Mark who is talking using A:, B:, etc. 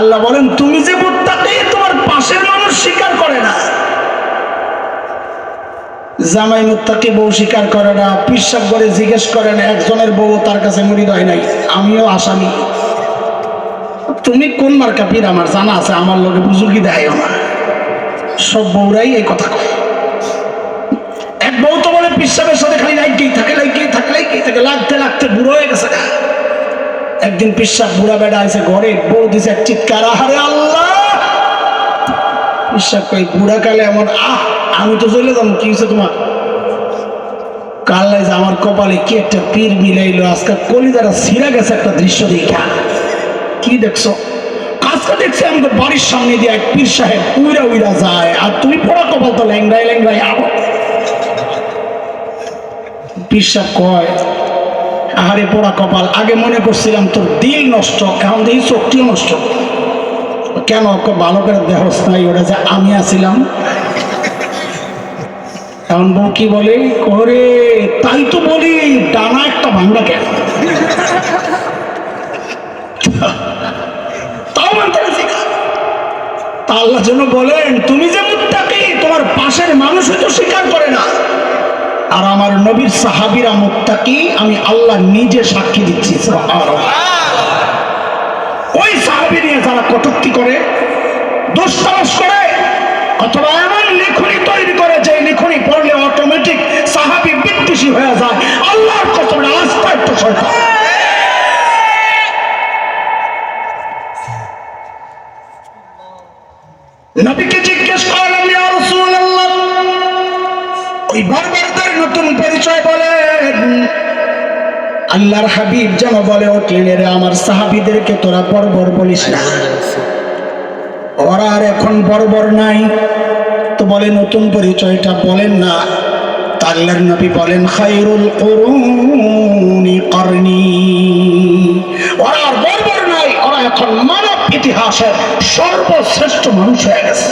A: আল্লাহ বলেন, তুমি যে মুত্তাকি, তোমার পাশের মানুষ স্বীকার করে না। জামাই মুত্তাকি বউ স্বীকার করে না, পিসাব করে জিজ্ঞেস করে না, একজনের বউ তার কাছে মুড়ি হয় নাই, আমিও আসামি। তুমি কোন মার কাপির আমার জানা আছে, আমার লোকে বুজুর্গি দেয় না। সব বউরাই এই কথা কয়। এক বউ তো বলে, পিসাবের সাথে খালি লাইকেই থাকে লাইকেই থাকে লাইকেই থাকে, লাগতে লাগতে বুড়ো হয়ে গেছে। একদিন পিসাব বুড়া বেড়া আছে ঘরে বউ দিছে চিৎকার, আহারে আল্লাহ! পিসাব কই বুড়া কালে এমন, আহ, আমি তো চলে যাব, কি হয়েছে তোমার? কাল্লাই যে আমার কপালে কি একটা পীর মিলাইলো, আজকে কলিদারা ছিঁড়া গেছে একটা দৃশ্য দেখা। কি দেখছ? আজকে দেখছি আমাদের বাড়ির সামনে দিয়ে এক পীর সাহেব উইরা উইরা যায়, আর তুমি পড়া কপাল তো ল্যাংড়াই ল্যাংড়াই আবো পীর সাহেব কয় আহারে পোড়া কপাল। আগে মনে করছিলাম, তোর দিল নষ্ট এখন দেখি চোখটিও নষ্ট। কেন ভালো করে দেহস নাই, ওটা যে আমি আছিলাম? এখন বউ কি বলে? করে তাই তো বলি, ডানা একটা ভাঙ্গা কেন? তাও মানতে তা আল্লাহ যেন বলেন, তুমি যে মুত্তাকি, তোমার পাশের মানুষই তো স্বীকার করে না। আর আমার নবীর সাহাবিরা মুত্তাকি, আমি আল্লাহ নিজে সাক্ষী দিচ্ছি ওই সাহাবি নিয়ে যারা কটুক্তি করে, দুঃসাহস করে, অথবা এমন লিখনি তৈরি করে, যে লিখনি পড়লে অটোমেটিক সাহাবি বিদ্বেষী হয়ে যায়। আল্লাহর কত আস্থা একটু সরকার নবীকে জিজ্ঞেস রাসূলুল্লাহ ওই বর্বরদের নতুন পরিচয় বলেন। আল্লাহর হাবিব যেন বলে উঠলেন রে, আমার সাহাবিদেরকে তোরা বর্বর বলিস না। ওরা আর এখন বর্বর নাই। তো বলে, নতুন পরিচয়টা বলেন না। আল্লাহর নবী বলেন, খায়রুল করুনি করনি। ওরা আর বর্বর নাই, ওরা এখন মানব ইতিহাসের সর্বশ্রেষ্ঠ মানুষ হয়ে গেছে।